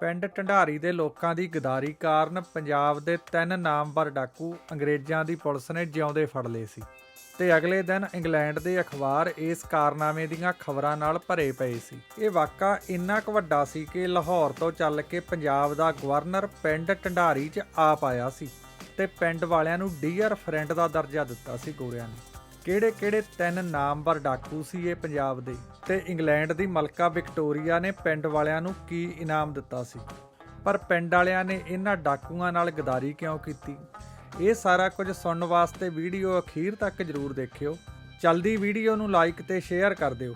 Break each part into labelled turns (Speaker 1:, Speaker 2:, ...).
Speaker 1: ਪਿੰਡ ਢੰਡਾਰੀ ਦੇ ਲੋਕਾਂ ਦੀ ਗਦਾਰੀ ਕਾਰਨ ਪੰਜਾਬ ਦੇ ਤਿੰਨ ਨਾਮਵਰ ਡਾਕੂ ਅੰਗਰੇਜ਼ਾਂ ਦੀ ਪੁਲਿਸ ਨੇ ਜਿਉਂਦੇ ਫੜ ਲਏ ਸੀ ਤੇ ਅਗਲੇ ਦਿਨ ਇੰਗਲੈਂਡ ਦੇ ਅਖਬਾਰ ਇਸ ਕਾਰਨਾਮੇ ਦੀਆਂ ਖਬਰਾਂ ਨਾਲ ਭਰੇ ਪਏ ਸੀ। ਇਹ ਵਾਕਾ ਇੰਨਾ ਕੁ ਵੱਡਾ ਸੀ ਕਿ ਲਾਹੌਰ ਤੋਂ ਚੱਲ ਕੇ ਪੰਜਾਬ ਦਾ ਗਵਰਨਰ ਪਿੰਡ ਢੰਡਾਰੀ 'ਚ ਆ ਪਾਇਆ ਸੀ ਤੇ ਪਿੰਡ ਵਾਲਿਆਂ ਨੂੰ ਡੀਅਰ ਫਰੈਂਡ ਦਾ ਦਰਜਾ ਦਿੱਤਾ ਸੀ ਗੋਰਿਆਂ ਨੇ। ਕਿਹੜੇ ਕਿਹੜੇ ਤਿੰਨ ਨਾਮਵਰ ਡਾਕੂ ਸੀ ਇਹ ਪੰਜਾਬ ਦੇ ਤੇ ਇੰਗਲੈਂਡ ਦੀ ਮਲਕਾ ਵਿਕਟੋਰੀਆ ਨੇ ਪਿੰਡ ਵਾਲਿਆਂ ਨੂੰ ਕੀ ਇਨਾਮ ਦਿੱਤਾ ਸੀ ਪਰ ਪਿੰਡ ਵਾਲਿਆਂ ਨੇ ਇਹਨਾਂ ਡਾਕੂਆਂ ਨਾਲ ਗਦਾਰੀ ਕਿਉਂ ਕੀਤੀ ਇਹ ਸਾਰਾ ਕੁਝ ਸੁਣਨ ਵਾਸਤੇ ਵੀਡੀਓ ਅਖੀਰ ਤੱਕ ਜਰੂਰ ਦੇਖਿਓ ਚਲਦੀ ਵੀਡੀਓ ਨੂੰ ਲਾਈਕ ਤੇ ਸ਼ੇਅਰ ਕਰ ਦਿਓ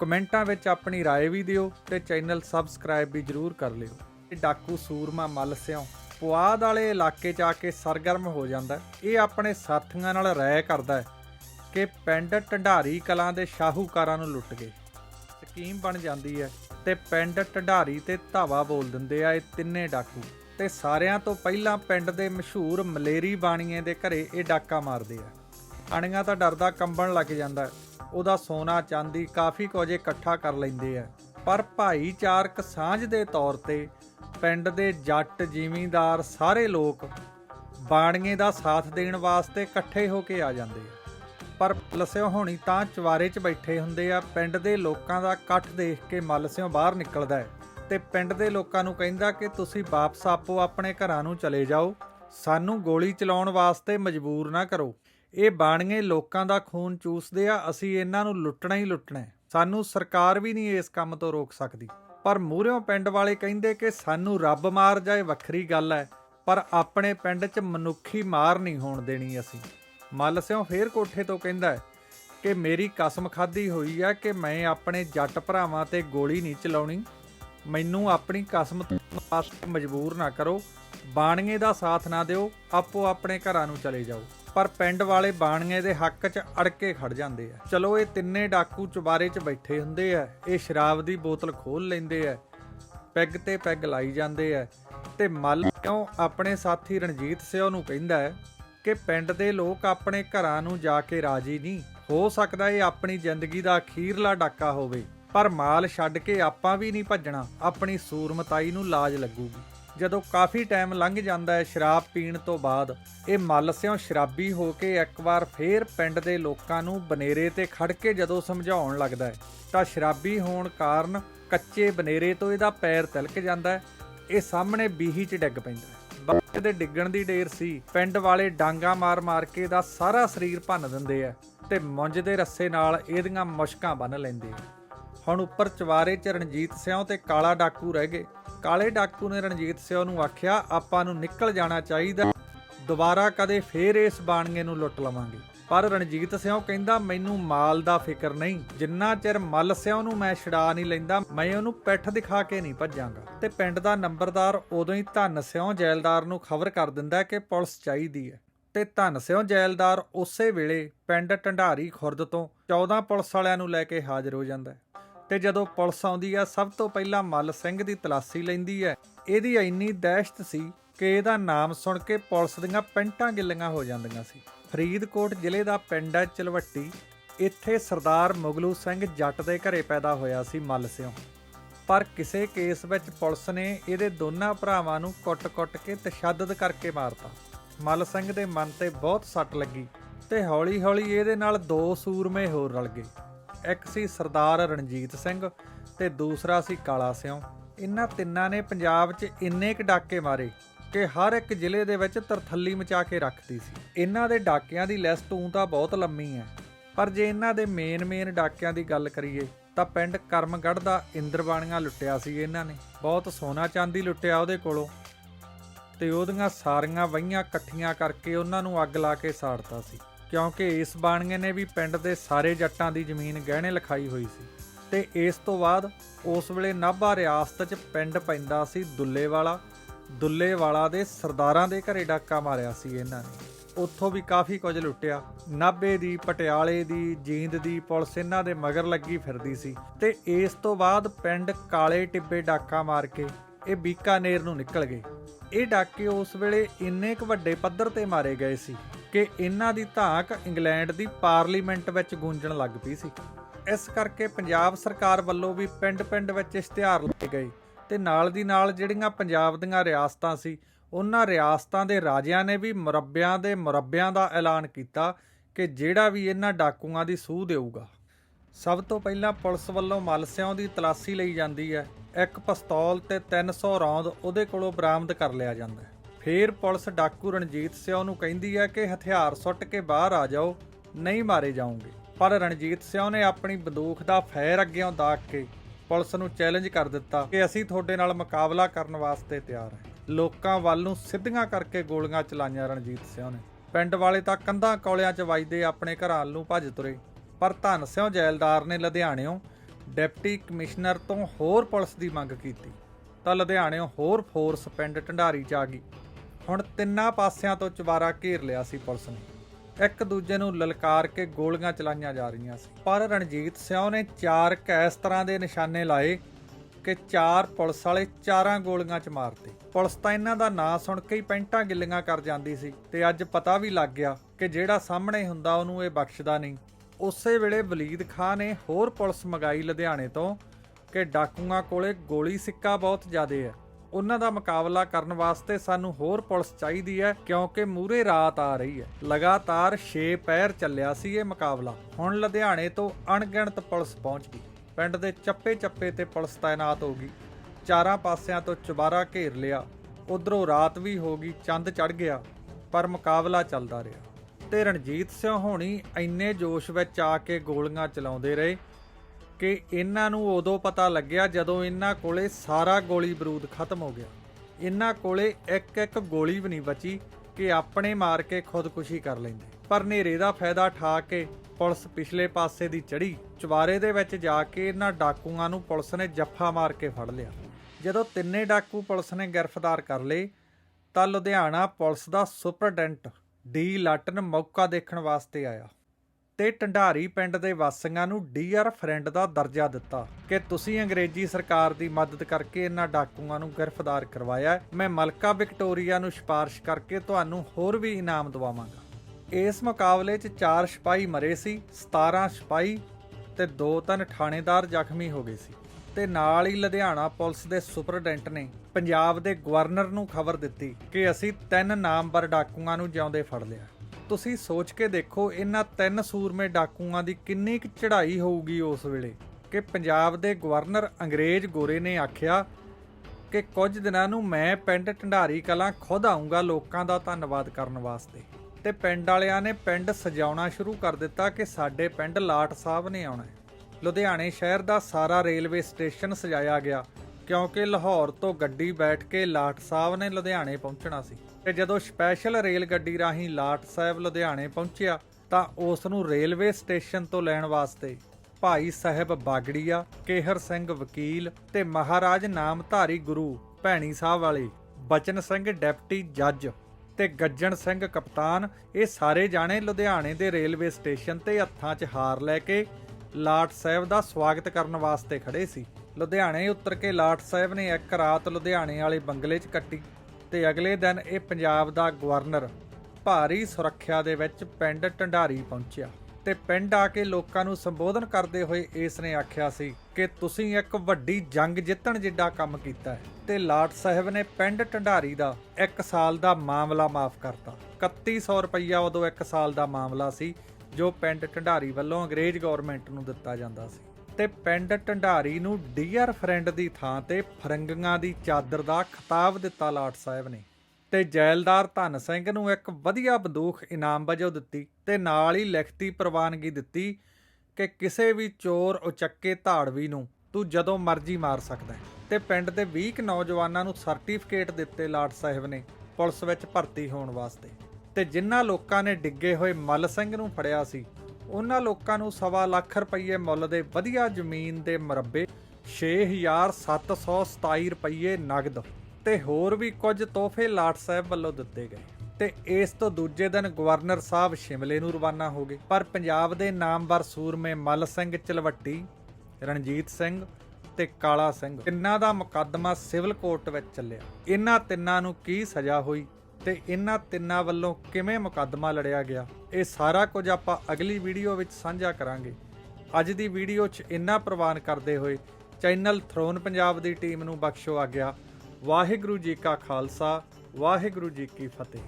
Speaker 1: ਕਮੈਂਟਾਂ ਵਿੱਚ ਆਪਣੀ رائے ਵੀ ਦਿਓ ਤੇ ਚੈਨਲ ਸਬਸਕ੍ਰਾਈਬ ਵੀ ਜਰੂਰ ਕਰ ਲਿਓ ਇਹ ਡਾਕੂ ਸੂਰਮਾ ਮੱਲ ਸਿਓ ਪੁਆਧ ਵਾਲੇ ਇਲਾਕੇ 'ਚ ਆ ਕੇ ਸਰਗਰਮ ਹੋ ਜਾਂਦਾ ਹੈ। ਇਹ ਆਪਣੇ ਸਾਥੀਆਂ ਨਾਲ ਰਾਇ ਕਰਦਾ ਹੈ ਕਿ ਪਿੰਡ ਢੰਡਾਰੀ ਕਲਾਂ ਦੇ ਸ਼ਾਹੂਕਾਰਾਂ ਨੂੰ ਲੁੱਟ ਗਏ। ਸਕੀਮ ਬਣ ਜਾਂਦੀ ਹੈ ਤੇ ਪਿੰਡ ਢੰਡਾਰੀ ਤੇ ਧਾਵਾ ਬੋਲ ਦਿੰਦੇ ਆ ਇਹ ਤਿੰਨੇ ਡਾਕੂ। ਤੇ ਸਾਰਿਆਂ ਤੋਂ ਪਹਿਲਾਂ ਪਿੰਡ ਦੇ ਮਸ਼ਹੂਰ ਮਲੇਰੀ ਬਾਣੀਏ ਦੇ ਘਰੇ ਇਹ ਡਾਕਾ ਮਾਰਦੇ ਆ। ਅਣੀਆਂ ਤਾਂ ਡਰਦਾ ਕੰਬਣ ਲੱਗ ਜਾਂਦਾ। ਉਹਦਾ ਸੋਨਾ ਚਾਂਦੀ ਕਾਫੀ ਕੁਝ ਇਕੱਠਾ ਕਰ ਲੈਂਦੇ ਆ। ਪਰ ਭਾਈਚਾਰਕ ਸਾਂਝ ਦੇ ਤੌਰ ਤੇ ਪਿੰਡ ਦੇ ਜੱਟ, ਜ਼ਿਮੀਂਦਾਰ ਸਾਰੇ ਲੋਕ ਬਾਣੀਏ ਦਾ ਸਾਥ ਦੇਣ ਵਾਸਤੇ ਇਕੱਠੇ ਹੋ ਕੇ ਆ ਜਾਂਦੇ ਆ। ਪਰ ਮਲਸਿਓ ਹੋਣੀ ਤਾਂ ਚਵਾਰੇ 'ਚ ਬੈਠੇ ਹੁੰਦੇ ਆ। ਪਿੰਡ ਦੇ ਲੋਕਾਂ ਦਾ ਇਕੱਠ ਦੇਖ ਕੇ ਮਲਸਿਓ ਬਾਹਰ ਨਿਕਲਦਾ ਹੈ ਤੇ ਪਿੰਡ ਦੇ ਲੋਕਾਂ ਨੂੰ ਕਹਿੰਦਾ ਕਿ ਤੁਸੀਂ ਵਾਪਸ ਆਪੋ ਆਪਣੇ ਘਰਾਂ ਨੂੰ ਚਲੇ ਜਾਓ। ਸਾਨੂੰ ਗੋਲੀ ਚਲਾਉਣ ਵਾਸਤੇ ਮਜਬੂਰ ਨਾ ਕਰੋ। ਇਹ ਬਾਣੀਏ ਲੋਕਾਂ ਦਾ ਖੂਨ ਚੂਸਦੇ ਆ। ਅਸੀਂ ਇਹਨਾਂ ਨੂੰ ਲੁੱਟਣਾ ਹੀ ਲੁੱਟਣਾ ਸਾਨੂੰ ਸਰਕਾਰ ਵੀ ਨਹੀਂ ਇਸ ਕੰਮ ਤੋਂ ਰੋਕ ਸਕਦੀ। ਪਰ ਮੂਹਰਿਓਂ ਪਿੰਡ ਵਾਲੇ ਕਹਿੰਦੇ ਕਿ ਸਾਨੂੰ ਰੱਬ ਮਾਰ ਜਾਏ ਵੱਖਰੀ ਗੱਲ ਹੈ। ਪਰ ਆਪਣੇ ਪਿੰਡ 'ਚ ਮਨੁੱਖੀ ਮਾਰ ਨਹੀਂ ਹੋਣ ਦੇਣੀ ਅਸੀਂ। ਮੱਲ ਸਿਓ ਫੇਰ ਕੋਠੇ ਤੋਂ ਕਹਿੰਦਾ ਕਿ ਮੇਰੀ ਕਸਮ ਖਾਧੀ ਹੋਈ ਹੈ ਕਿ ਮੈਂ ਆਪਣੇ ਜੱਟ ਭਰਾਵਾਂ ਤੇ ਗੋਲੀ ਨਹੀਂ ਚਲਾਉਣੀ। ਮੈਨੂੰ ਆਪਣੀ ਕਸਮ ਤੋਂ ਮਜਬੂਰ ਨਾ ਕਰੋ। ਬਾਣੀਏ ਦਾ ਸਾਥ ਨਾ ਦਿਓ। ਆਪੋ ਆਪਣੇ ਘਰਾਂ ਨੂੰ ਚਲੇ ਜਾਓ। ਪਰ ਪਿੰਡ ਵਾਲੇ ਬਾਣੀਏ ਦੇ ਹੱਕ 'ਚ ਅੜ ਕੇ ਖੜ ਜਾਂਦੇ ਆ। ਚਲੋ, ਇਹ ਤਿੰਨੇ ਡਾਕੂ ਚੁਬਾਰੇ 'ਚ ਬੈਠੇ ਹੁੰਦੇ ਆ। ਇਹ ਸ਼ਰਾਬ ਦੀ ਬੋਤਲ ਖੋਲ ਲੈਂਦੇ ਆ। ਪੈਗ ਤੇ ਪੈਗ ਲਾਈ ਜਾਂਦੇ ਆ। ਤੇ ਮੱਲ ਕਿਉਂ ਆਪਣੇ ਸਾਥੀ ਰਣਜੀਤ ਸਿਓ ਨੂੰ ਕਹਿੰਦਾ ਹੈ ਕਿ ਪਿੰਡ ਦੇ ਲੋਕ ਆਪਣੇ ਘਰਾਂ ਨੂੰ ਜਾ ਕੇ ਰਾਜੀ ਨਹੀਂ। ਹੋ ਸਕਦਾ ਇਹ ਆਪਣੀ ਜ਼ਿੰਦਗੀ ਦਾ ਅਖੀਰਲਾ ਡਾਕਾ ਹੋਵੇ, ਪਰ ਮਾਲ ਛੱਡ ਕੇ ਆਪਾਂ ਵੀ ਨਹੀਂ ਭੱਜਣਾ। ਆਪਣੀ ਸੂਰਮਤਾਈ ਨੂੰ ਲਾਜ ਲੱਗੂਗੀ। ਜਦੋਂ ਕਾਫੀ ਟਾਈਮ ਲੰਘ ਜਾਂਦਾ ਹੈ ਸ਼ਰਾਬ ਪੀਣ ਤੋਂ ਬਾਅਦ, ਇਹ ਮੱਲ ਸਿਓ ਸ਼ਰਾਬੀ ਹੋ ਕੇ ਇੱਕ ਵਾਰ ਫੇਰ ਪਿੰਡ ਦੇ ਲੋਕਾਂ ਨੂੰ ਬਨੇਰੇ ਤੇ ਖੜ ਕੇ ਜਦੋਂ ਸਮਝਾਉਣ ਲੱਗਦਾ ਹੈ, ਤਾਂ ਸ਼ਰਾਬੀ ਹੋਣ ਕਾਰਨ ਕੱਚੇ ਬਨੇਰੇ ਤੋਂ ਇਹਦਾ ਪੈਰ ਤਿਲਕ ਜਾਂਦਾ ਹੈ, ਇਹ ਸਾਹਮਣੇ ਬੀਹੀ 'ਚ ਡਿੱਗ ਪੈਂਦਾ ਹੈ। ਬੱਚੇ ਦੇ ਡਿੱਗਣ ਦੀ ਢੇਰ ਸੀ, ਪਿੰਡ ਵਾਲੇ ਡਾਂਗਾ ਮਾਰ-ਮਾਰ ਕੇ ਦਾ ਸਾਰਾ ਸਰੀਰ ਭੰਨ ਦਿੰਦੇ ਆ ਤੇ ਮੁੰਜ ਦੇ ਰੱਸੇ ਨਾਲ ਇਹਦੀਆਂ ਮੁਸ਼ਕਾਂ ਬੰਨ ਲੈਂਦੇ ਆ। ਹੁਣ ਉੱਪਰ ਚਵਾਰੇ 'ਚ ਰਣਜੀਤ ਸਿਉ ਤੇ ਕਾਲਾ ਡਾਕੂ ਰਹਿ ਗਏ। ਕਾਲੇ ਡਾਕੂ ਨੇ ਰਣਜੀਤ ਸਿਉ ਨੂੰ ਆਖਿਆ, ਆਪਾਂ ਨੂੰ ਨਿਕਲ ਜਾਣਾ ਚਾਹੀਦਾ, ਦੁਬਾਰਾ ਕਦੇ ਫੇਰ ਇਸ ਬਾਣੀਏ ਨੂੰ ਲੁੱਟ ਲਵਾਂਗੇ। ਪਰ ਰਣਜੀਤ ਸਿਉ ਕਹਿੰਦਾ, ਮੈਨੂੰ ਮਾਲ ਦਾ ਫਿਕਰ ਨਹੀਂ। ਜਿੰਨਾ ਚਿਰ ਮੱਲ ਸਿਉ ਨੂੰ ਮੈਂ ਛਡਾ ਨਹੀਂ ਲੈਂਦਾ, ਮੈਂ ਉਹਨੂੰ ਪਿੱਠ ਦਿਖਾ ਕੇ ਨਹੀਂ ਭੱਜਾਂਗਾ। ਤੇ ਪਿੰਡ ਦਾ ਨੰਬਰਦਾਰ ਉਦੋਂ ਹੀ ਧੰਨ ਸਿਉ ਜੈਲਦਾਰ ਨੂੰ ਖਬਰ ਕਰ ਦਿੰਦਾ ਕਿ ਪੁਲਿਸ ਚਾਹੀਦੀ ਹੈ। ਤੇ ਧੰਨ ਸਿਉ ਜੈਲਦਾਰ ਉਸੇ ਵੇਲੇ ਪਿੰਡ ਢੰਡਾਰੀ ਖੁਰਦ ਤੋਂ 14 ਪੁਲਿਸ ਵਾਲਿਆਂ ਨੂੰ ਲੈ ਕੇ ਹਾਜ਼ਰ ਹੋ ਜਾਂਦਾ ਹੈ। ਤੇ ਜਦੋਂ ਪੁਲਿਸ ਆਉਂਦੀ ਆ ਸਭ ਤੋਂ ਪਹਿਲਾਂ ਮੱਲ ਸਿੰਘ ਦੀ ਤਲਾਸ਼ੀ ਲੈਂਦੀ ਹੈ। ਇਹਦੀ ਇੰਨੀ ਦਹਿਸ਼ਤ ਸੀ ਕਿ ਇਹਦਾ ਨਾਮ ਸੁਣ ਕੇ ਪੁਲਿਸ ਦੀਆਂ ਪੈਂਟਾਂ ਗਿੱਲੀਆਂ ਹੋ ਜਾਂਦੀਆਂ ਸੀ। ਫਰੀਦਕੋਟ ਜ਼ਿਲ੍ਹੇ ਦਾ ਪਿੰਡ ਹੈ ਚਲਵੱਟੀ ਇੱਥੇ ਸਰਦਾਰ ਮੁਗਲੂ ਸਿੰਘ ਜੱਟ ਦੇ ਘਰੇ ਪੈਦਾ ਹੋਇਆ ਸੀ ਮੱਲ ਸਿਓ ਪਰ ਕਿਸੇ ਕੇਸ ਵਿੱਚ ਪੁਲਿਸ ਨੇ ਇਹਦੇ ਦੋਨਾਂ ਭਰਾਵਾਂ ਨੂੰ ਕੁੱਟ-ਕੁੱਟ ਕੇ ਤਸ਼ੱਦਦ ਕਰਕੇ ਮਾਰਤਾ। ਮੱਲ ਸਿੰਘ ਦੇ ਮਨ ਤੇ ਬਹੁਤ ਸੱਟ ਲੱਗੀ ਤੇ ਹੌਲੀ-ਹੌਲੀ ਇਹਦੇ ਨਾਲ ਦੋ ਸੂਰਮੇ ਹੋਰ ਰਲ ਗਏ। ਇੱਕ ਸੀ ਸਰਦਾਰ ਰਣਜੀਤ ਸਿੰਘ ਤੇ ਦੂਸਰਾ ਸੀ ਕਾਲਾ ਸਿਉ। ਇਹਨਾਂ ਤਿੰਨਾਂ ਨੇ ਪੰਜਾਬ 'ਚ ਇੰਨੇ ਕ ਡਾਕੇ ਮਾਰੇ ਕਿ ਹਰ ਇੱਕ ਜ਼ਿਲ੍ਹੇ ਦੇ ਵਿੱਚ ਤਰਥੱਲੀ ਮਚਾ ਕੇ ਰੱਖਦੀ ਸੀ। ਇਹਨਾਂ ਦੇ ਡਾਕਿਆਂ ਦੀ ਲਿਸਟ ਉਂ ਤਾਂ ਬਹੁਤ ਲੰਮੀ ਹੈ ਪਰ ਜੇ ਇਹਨਾਂ ਦੇ ਮੇਨ ਮੇਨ ਡਾਕਿਆਂ ਦੀ ਗੱਲ ਕਰੀਏ, ਤਾਂ ਪਿੰਡ ਕਰਮਗੜ੍ਹ ਦਾ ਇੰਦਰਬਾਣੀਆਂ ਲੁੱਟਿਆ ਸੀ ਇਹਨਾਂ ਨੇ। ਬਹੁਤ ਸੋਨਾ ਚਾਂਦੀ ਲੁੱਟਿਆ ਉਹਦੇ ਕੋਲੋਂ। ਤੇ ਉਹਦੀਆਂ ਸਾਰੀਆਂ ਵਹੀਆਂ ਇਕੱਠੀਆਂ ਕਰਕੇ ਉਹਨਾਂ ਨੂੰ ਅੱਗ ਲਾ ਕੇ ਸਾੜਤਾ ਸੀ। ਕਿਉਂਕਿ ਇਸ ਬਾਣੀਏ ਨੇ ਵੀ ਪਿੰਡ ਦੇ ਸਾਰੇ ਜੱਟਾਂ ਦੀ ਜ਼ਮੀਨ ਗਹਿਣੇ ਲਿਖਾਈ ਹੋਈ ਸੀ। ਤੇ ਇਸ ਤੋਂ ਬਾਅਦ ਉਸ ਵੇਲੇ ਨਾਭਾ ਰਿਆਸਤ 'ਚ ਪਿੰਡ ਪੈਂਦਾ ਸੀ ਦੁੱਲੇ ਵਾਲਾ ਦੁੱਲੇਵਾਲਾ ਦੇ ਸਰਦਾਰਾਂ ਦੇ ਘਰੇ ਡਾਕਾ ਮਾਰਿਆ ਸੀ ਇਹਨਾਂ ਨੇ। ਉੱਥੋਂ ਵੀ ਕਾਫੀ ਕੁਝ ਲੁੱਟਿਆ। ਨਾਭੇ ਦੀ, ਪਟਿਆਲੇ ਦੀ, ਜੀਂਦ ਦੀ ਪੁਲਿਸ ਇਹਨਾਂ ਦੇ ਮਗਰ ਲੱਗੀ ਫਿਰਦੀ ਸੀ। ਤੇ ਇਸ ਤੋਂ ਬਾਅਦ ਪਿੰਡ ਕਾਲੇ ਟਿੱਬੇ ਡਾਕਾ ਮਾਰ ਕੇ ਇਹ ਬੀਕਾਨੇਰ ਨੂੰ ਨਿਕਲ ਗਏ। ਇਹ ਡਾਕੇ ਉਸ ਵੇਲੇ ਇੰਨੇ ਕੁ ਵੱਡੇ ਪੱਧਰ ਤੇ ਮਾਰੇ ਗਏ ਸੀ ਕਿ ਇਹਨਾਂ ਦੀ ਧਾਕ ਇੰਗਲੈਂਡ ਦੀ ਪਾਰਲੀਮੈਂਟ ਵਿੱਚ ਗੂੰਜਣ ਲੱਗ ਪਈ ਸੀ। ਇਸ ਕਰਕੇ ਪੰਜਾਬ ਸਰਕਾਰ ਵੱਲੋਂ ਵੀ ਪਿੰਡ-ਪਿੰਡ ਵਿੱਚ ਇਸ਼ਤਿਹਾਰ ਲਾਏ ਗਏ। ਤੇ ਨਾਲ ਦੀ ਨਾਲ ਜਿਹੜੀਆਂ ਪੰਜਾਬ ਦੀਆਂ ਰਿਆਸਤਾਂ ਸੀ, ਉਹਨਾਂ ਰਿਆਸਤਾਂ ਦੇ ਰਾਜਿਆਂ ਨੇ ਵੀ ਮੁਰੱਬਿਆਂ ਦੇ ਮੁਰੱਬਿਆਂ ਦਾ ਐਲਾਨ ਕੀਤਾ ਕਿ ਜਿਹੜਾ ਵੀ ਇਹਨਾਂ ਡਾਕੂਆਂ ਦੀ ਸੂਹ ਦੇਊਗਾ। ਸਭ ਤੋਂ ਪਹਿਲਾਂ ਪੁਲਿਸ ਵੱਲੋਂ ਮਲਸਿਆਂ ਦੀ ਤਲਾਸ਼ੀ ਲਈ ਜਾਂਦੀ ਹੈ। ਇੱਕ ਪਿਸਤੌਲ ਤੇ 300 ਰੌਂਦ ਉਹਦੇ ਕੋਲੋਂ ਬਰਾਮਦ ਕਰ ਲਿਆ ਜਾਂਦਾ ਹੈ। ਫੇਰ ਪੁਲਿਸ ਡਾਕੂ ਰਣਜੀਤ ਸਿੰਘ ਨੂੰ ਕਹਿੰਦੀ ਹੈ ਕਿ ਹਥਿਆਰ ਸੁੱਟ ਕੇ ਬਾਹਰ ਆ ਜਾਓ, ਨਹੀਂ ਮਾਰੇ ਜਾਓਗੇ। ਪਰ ਰਣਜੀਤ ਸਿੰਘ ਨੇ ਆਪਣੀ ਬੰਦੂਕ ਦਾ ਫੈਰ ਅੱਗੇੋਂ ਦਾਗ ਕੇ ਪੁਲਿਸ ਨੂੰ ਚੈਲੰਜ ਕਰ ਦਿੱਤਾ ਕਿ ਅਸੀਂ ਤੁਹਾਡੇ ਨਾਲ ਮੁਕਾਬਲਾ ਕਰਨ ਵਾਸਤੇ ਤਿਆਰ ਹਾਂ। ਲੋਕਾਂ ਵੱਲ ਨੂੰ ਸਿੱਧੀਆਂ ਕਰਕੇ ਗੋਲੀਆਂ ਚਲਾਈਆਂ ਰਣਜੀਤ ਸਿੰਘ ਨੇ। ਪਿੰਡ ਵਾਲੇ ਤਾਂ ਕੰਧਾਂ ਕੌਲਿਆਂ 'ਚ ਵੱਜਦੇ ਆਪਣੇ ਘਰਾਂ ਨੂੰ ਭੱਜ ਤੁਰੇ। ਪਰ ਧਨ ਸਿੰਘ ਜੈਲਦਾਰ ਨੇ ਲੁਧਿਆਣਿਓਂ ਡਿਪਟੀ ਕਮਿਸ਼ਨਰ ਤੋਂ ਹੋਰ ਪੁਲਿਸ ਦੀ ਮੰਗ ਕੀਤੀ। ਤਾਂ ਲੁਧਿਆਣਿਓਂ ਹੋਰ ਫੋਰਸ ਪਿੰਡ ਢੰਡਾਰੀ 'ਚ ਆ ਗਈ। ਹੁਣ ਤਿੰਨਾਂ ਪਾਸਿਆਂ ਤੋਂ ਚਵਾਰਾ ਘੇਰ ਲਿਆ ਸੀ ਪੁਲਿਸ ਨੇ। ਇੱਕ ਦੂਜੇ ਨੂੰ ਲਲਕਾਰ ਕੇ ਗੋਲੀਆਂ ਚਲਾਈਆਂ ਜਾ ਰਹੀਆਂ ਸੀ। ਪਰ ਰਣਜੀਤ ਸਿੰਘ ਨੇ ਚਾਰ ਕੈਸ ਤਰ੍ਹਾਂ ਦੇ ਨਿਸ਼ਾਨੇ ਲਾਏ ਕਿ ਚਾਰ ਪੁਲਿਸ ਵਾਲੇ ਚਾਰਾਂ ਗੋਲੀਆਂ ਚ ਮਾਰਤੇ ਪੁਲਿਸ ਤਾਂ ਇਹਨਾਂ ਦਾ ਨਾਂ ਸੁਣ ਕੇ ਹੀ ਪੈਂਟਾਂ ਗਿੱਲੀਆਂ ਕਰ ਜਾਂਦੀ ਸੀ ਤੇ ਅੱਜ ਪਤਾ ਵੀ ਲੱਗ ਗਿਆ ਕਿ ਜਿਹੜਾ ਸਾਹਮਣੇ ਹੁੰਦਾ ਉਹਨੂੰ ਇਹ ਬਖਸ਼ਦਾ ਨਹੀਂ। ਉਸੇ ਵੇਲੇ ਵਲੀਦ ਖਾਨ ਨੇ ਹੋਰ ਪੁਲਿਸ ਮਗਾਈ ਲੁਧਿਆਣੇ ਤੋਂ ਕਿ ਡਾਕੂਆਂ ਕੋਲੇ ਗੋਲੀ ਸਿੱਕਾ ਬਹੁਤ ਜ਼ਿਆਦੇ ਹੈ। ਉਹਨਾਂ ਦਾ ਮੁਕਾਬਲਾ ਕਰਨ ਵਾਸਤੇ ਸਾਨੂੰ ਹੋਰ ਪੁਲਿਸ ਚਾਹੀਦੀ ਹੈ, ਕਿਉਂਕਿ ਮੂਰੇ ਰਾਤ ਆ ਰਹੀ ਹੈ। ਲਗਾਤਾਰ 6 ਪੈਰ ਚੱਲਿਆ ਸੀ ਇਹ ਮੁਕਾਬਲਾ। ਹੁਣ ਲੁਧਿਆਣੇ ਤੋਂ ਅਣਗਿਣਤ ਪੁਲਿਸ ਪਹੁੰਚ ਗਈ। ਪਿੰਡ ਦੇ ਚੱਪੇ ਚੱਪੇ ਤੇ ਪੁਲਿਸ ਤਾਇਨਾਤ ਹੋ ਗਈ। ਚਾਰਾਂ ਪਾਸਿਆਂ ਤੋਂ ਚੁਬਾਰਾ ਘੇਰ ਲਿਆ। ਉਧਰੋਂ ਰਾਤ ਵੀ ਹੋ ਗਈ, ਚੰਦ ਚੜ ਗਿਆ, ਪਰ ਮੁਕਾਬਲਾ ਚੱਲਦਾ ਰਿਹਾ। ਤੇ ਰਣਜੀਤ ਸਿੰਘ ਹੋਣੀ ਇੰਨੇ ਜੋਸ਼ ਵਿੱਚ ਆ ਕੇ ਗੋਲੀਆਂ ਚਲਾਉਂਦੇ ਰਹੇ ਕਿ ਇਹਨਾਂ ਨੂੰ ਉਦੋਂ ਪਤਾ ਲੱਗਿਆ ਜਦੋਂ ਇਹਨਾਂ ਕੋਲੇ ਸਾਰਾ ਗੋਲੀ ਬਰੂਦ ਖਤਮ ਹੋ ਗਿਆ। ਇਹਨਾਂ ਕੋਲੇ ਇੱਕ ਇੱਕ ਗੋਲੀ ਵੀ ਨਹੀਂ ਬਚੀ ਕਿ ਆਪਣੇ ਮਾਰ ਕੇ ਖੁਦਕੁਸ਼ੀ ਕਰ ਲੈਂਦੇ। ਪਰ ਨੇਰੇ ਦਾ ਫਾਇਦਾ ਠਾ ਕੇ ਪੁਲਿਸ ਪਿਛਲੇ ਪਾਸੇ ਦੀ ਚੜੀ ਚਵਾਰੇ ਦੇ ਵਿੱਚ ਜਾ ਕੇ ਇਹਨਾਂ ਡਾਕੂਆਂ ਨੂੰ ਪੁਲਿਸ ਨੇ ਜੱਫਾ ਮਾਰ ਕੇ ਫੜ ਲਿਆ। ਜਦੋਂ ਤਿੰਨੇ ਡਾਕੂ ਪੁਲਿਸ ਨੇ ਗ੍ਰਿਫਤਾਰ ਕਰ ਲਏ, ਤਾਂ ਲੁਧਿਆਣਾ ਪੁਲਿਸ ਦਾ ਸੁਪਰਡੈਂਟ ਡੀ. ਲਾਟਨ ਮੌਕਾ ਦੇਖਣ ਵਾਸਤੇ ਆਇਆ। ਤੇ ਢੰਡਾਰੀ ਪਿੰਡ ਦੇ ਵਾਸੀਆਂ ਨੂੰ ਡੀਆਰ ਫਰੈਂਡ ਦਾ ਦਰਜਾ ਦਿੱਤਾ ਕਿ ਤੁਸੀਂ ਅੰਗਰੇਜ਼ੀ ਸਰਕਾਰ ਦੀ ਮਦਦ ਕਰਕੇ ਇਹਨਾਂ ਡਾਕੂਆਂ ਨੂੰ ਗ੍ਰਿਫਤਾਰ ਕਰਵਾਇਆ ਮੈਂ ਮਲਕਾ ਵਿਕਟੋਰੀਆ ਨੂੰ ਸਿਫਾਰਿਸ਼ ਕਰਕੇ ਤੁਹਾਨੂੰ ਹੋਰ ਵੀ ਇਨਾਮ ਦਿਵਾਵਾਂਗਾ। ਇਸ ਮੁਕਾਬਲੇ 'ਚ 4 ਸਿਪਾਹੀ ਮਰੇ ਸੀ 17 ਸਿਪਾਹੀ ਤੇ 2-3 ਥਾਣੇਦਾਰ ਜ਼ਖਮੀ ਹੋ ਗਏ ਸੀ ਤੇ ਨਾਲ ਹੀ ਲੁਧਿਆਣਾ ਪੁਲਿਸ ਦੇ ਸੁਪਰਡੈਂਟ ਨੇ ਪੰਜਾਬ ਦੇ ਗਵਰਨਰ ਨੂੰ ਖਬਰ ਦਿੱਤੀ ਕਿ ਅਸੀਂ ਤਿੰਨ ਨਾਮਵਰ ਡਾਕੂਆਂ ਨੂੰ ਜਿਉਂਦੇ ਫੜ ਲਿਆ। ਤੁਸੀਂ ਸੋਚ ਕੇ ਦੇਖੋ, ਇਹਨਾਂ ਤਿੰਨ ਸੂਰਮੇ ਡਾਕੂਆਂ ਦੀ ਕਿੰਨੀ ਕੁ ਚੜ੍ਹਾਈ ਹੋਊਗੀ ਉਸ ਵੇਲੇ। ਕਿ ਪੰਜਾਬ ਦੇ ਗਵਰਨਰ ਅੰਗਰੇਜ਼ ਗੋਰੇ ਨੇ ਆਖਿਆ ਕਿ ਕੁਝ ਦਿਨਾਂ ਨੂੰ ਮੈਂ ਪਿੰਡ ਢੰਡਾਰੀ ਕਲਾਂ ਖੁਦ ਆਉਂਗਾ ਲੋਕਾਂ ਦਾ ਧੰਨਵਾਦ ਕਰਨ ਵਾਸਤੇ। ਤੇ ਪਿੰਡ ਵਾਲਿਆਂ ਨੇ ਪਿੰਡ ਸਜਾਉਣਾ ਸ਼ੁਰੂ ਕਰ ਦਿੱਤਾ ਕਿ ਸਾਡੇ ਪਿੰਡ ਲਾਟ ਸਾਹਿਬ ਨੇ ਆਉਣਾ ਹੈ। ਲੁਧਿਆਣੇ ਸ਼ਹਿਰ ਦਾ ਸਾਰਾ ਰੇਲਵੇ ਸਟੇਸ਼ਨ ਸਜਾਇਆ ਗਿਆ। ਕਿਉਂਕਿ ਲਾਹੌਰ ਤੋਂ ਗੱਡੀ ਬੈਠ ਕੇ ਲਾਟ ਸਾਹਿਬ ਨੇ ਲੁਧਿਆਣੇ ਪਹੁੰਚਣਾ ਸੀ। ਤੇ ਜਦੋਂ ਸਪੈਸ਼ਲ ਰੇਲ ਗੱਡੀ ਰਾਹੀਂ ਲਾਟ ਸਾਹਿਬ ਲੁਧਿਆਣੇ ਪਹੁੰਚਿਆ, ਤਾਂ ਉਸ ਨੂੰ ਰੇਲਵੇ ਸਟੇਸ਼ਨ ਤੋਂ ਲੈਣ ਵਾਸਤੇ ਭਾਈ ਸਾਹਿਬ ਬਾਗੜੀਆ, ਕੇਹਰ ਸਿੰਘ ਵਕੀਲ ਤੇ ਮਹਾਰਾਜ ਨਾਮਧਾਰੀ ਗੁਰੂ ਭੈਣੀ ਸਾਹਿਬ ਵਾਲੇ, ਬਚਨ ਸਿੰਘ ਡਿਪਟੀ ਜੱਜ ਤੇ ਗੱਜਣ ਸਿੰਘ ਕਪਤਾਨ, ਇਹ ਸਾਰੇ ਜਾਣੇ ਲੁਧਿਆਣੇ ਦੇ ਰੇਲਵੇ ਸਟੇਸ਼ਨ ਤੇ ਹੱਥਾਂ 'ਚ ਹਾਰ ਲੈ ਕੇ ਲਾਟ ਸਾਹਿਬ ਦਾ ਸਵਾਗਤ ਕਰਨ ਵਾਸਤੇ ਖੜੇ ਸੀ। ਲੁਧਿਆਣੇ ਉਤਰ ਕੇ ਲਾਟ ਸਾਹਿਬ ਨੇ ਇੱਕ ਰਾਤ ਲੁਧਿਆਣੇ ਵਾਲੇ ਬੰਗਲੇ 'ਚ ਕੱਟੀ ਤੇ ਅਗਲੇ ਦਿਨ ਇਹ ਪੰਜਾਬ ਦਾ ਗਵਰਨਰ ਭਾਰੀ ਸੁਰੱਖਿਆ ਦੇ ਵਿੱਚ ਪਿੰਡ ਢੰਡਾਰੀ ਪਹੁੰਚਿਆ ਤੇ ਪਿੰਡ ਆ ਕੇ ਲੋਕਾਂ ਨੂੰ ਸੰਬੋਧਨ ਕਰਦੇ ਹੋਏ ਇਸ ਨੇ ਆਖਿਆ ਸੀ ਕਿ ਤੁਸੀਂ ਇੱਕ ਵੱਡੀ ਜੰਗ ਜਿੱਤਣ ਜਿੱਡਾ ਕੰਮ ਕੀਤਾ ਹੈ ਤੇ ਲਾਟ ਸਾਹਿਬ ਨੇ ਪਿੰਡ ਢੰਡਾਰੀ ਦਾ 1 ਸਾਲ ਦਾ ਮਾਮਲਾ ਮਾਫ ਕਰਤਾ। 3100 ਰੁਪਈਆ ਉਦੋਂ 1 ਸਾਲ ਦਾ ਮਾਮਲਾ ਸੀ ਜੋ ਪਿੰਡ ਢੰਡਾਰੀ ਵੱਲੋਂ ਅੰਗਰੇਜ਼ ਗਵਰਨਮੈਂਟ ਨੂੰ ਦਿੱਤਾ ਜਾਂਦਾ ਸੀ। ਤੇ ਪਿੰਡ ਢੰਡਾਰੀ ਨੂੰ ਡੀਅਰ ਫਰੈਂਡ ਦੀ ਥਾਂ ਤੇ ਫਰੰਗੀਆਂ ਦੀ ਚਾਦਰ ਦਾ ਖਿਤਾਬ ਦਿੱਤਾ ਲਾਟ ਸਾਹਿਬ ਨੇ ਤੇ ਜੈਲਦਾਰ ਧਨ ਸਿੰਘ ਨੂੰ ਇੱਕ ਵਧੀਆ ਬੰਦੂਕ ਇਨਾਮ ਵਜੋਂ ਦਿੱਤੀ ਤੇ ਨਾਲ ਹੀ ਲਿਖਤੀ ਪ੍ਰਵਾਨਗੀ ਦਿੱਤੀ ਕਿ ਕਿਸੇ ਵੀ ਚੋਰ ਉਚੱਕੇ ਧਾੜਵੀ ਨੂੰ ਤੂੰ ਜਦੋਂ ਮਰਜ਼ੀ ਮਾਰ ਸਕਦਾ ਹੈ। ਤੇ ਪਿੰਡ ਦੇ 20 ਨੌਜਵਾਨਾਂ ਨੂੰ ਸਰਟੀਫਿਕੇਟ ਦਿੱਤੇ ਲਾਟ ਸਾਹਿਬ ਨੇ ਪੁਲਿਸ ਵਿੱਚ ਭਰਤੀ ਹੋਣ ਵਾਸਤੇ। ਤੇ ਜਿਨ੍ਹਾਂ ਲੋਕਾਂ ਨੇ ਡਿੱਗੇ ਹੋਏ ਮੱਲ ਸਿੰਘ ਨੂੰ ਫੜਿਆ ਸੀ ਉਹਨਾਂ ਲੋਕਾਂ ਨੂੰ ਸਵਾ ਲੱਖ ਰੁਪਏ ਮੁੱਲ ਦੇ ਵਧੀਆ ਜ਼ਮੀਨ ਦੇ ਮਰੱਬੇ 6727 ਰੁਪਏ ਨਗਦ ਤੇ ਹੋਰ ਵੀ ਕੁਝ ਤੋਹਫੇ ਲਾਟ ਸਾਹਿਬ ਵੱਲੋਂ ਦਿੱਤੇ ਗਏ। ਤੇ ਇਸ ਤੋਂ ਦੂਜੇ ਦਿਨ ਗਵਰਨਰ ਸਾਹਿਬ ਸ਼ਿਮਲੇ ਨੂੰ ਰਵਾਨਾ ਹੋ ਗਏ। ਪਰ ਪੰਜਾਬ ਦੇ ਨਾਮਵਰ ਸੂਰਮੇ ਮੱਲ ਸਿੰਘ ਚਲਵੱਟੀ ਰਣਜੀਤ ਸਿੰਘ ਤੇ ਕਾਲਾ ਸਿੰਘ, ਤਿੰਨਾਂ ਦਾ ਮੁਕੱਦਮਾ ਸਿਵਲ ਕੋਰਟ ਵਿੱਚ ਚੱਲਿਆ। ਇਹਨਾਂ ਤਿੰਨਾਂ ਨੂੰ ਕੀ ਸਜ਼ਾ ਹੋਈ? ਤੇ ਇਹਨਾਂ ਤਿੰਨਾਂ ਵੱਲੋਂ ਕਿਵੇਂ ਮੁਕੱਦਮਾ ਲੜਿਆ ਗਿਆ, ਇਹ ਸਾਰਾ ਕੁਝ ਆਪਾਂ ਅਗਲੀ ਵੀਡੀਓ ਵਿੱਚ ਸਾਂਝਾ ਕਰਾਂਗੇ। ਅੱਜ ਦੀ ਵੀਡੀਓ 'ਚ ਇੰਨਾ ਪ੍ਰਵਾਨ ਕਰਦੇ ਹੋਏ ਚੈਨਲ ਥਰੋਨ ਪੰਜਾਬ ਦੀ ਟੀਮ ਨੂੰ ਬਖਸ਼ੋ ਆਗਿਆ ਵਾਹਿਗੁਰੂ ਜੀ ਕਾ ਖਾਲਸਾ, ਵਾਹਿਗੁਰੂ ਜੀ ਕੀ ਫਤਿਹ।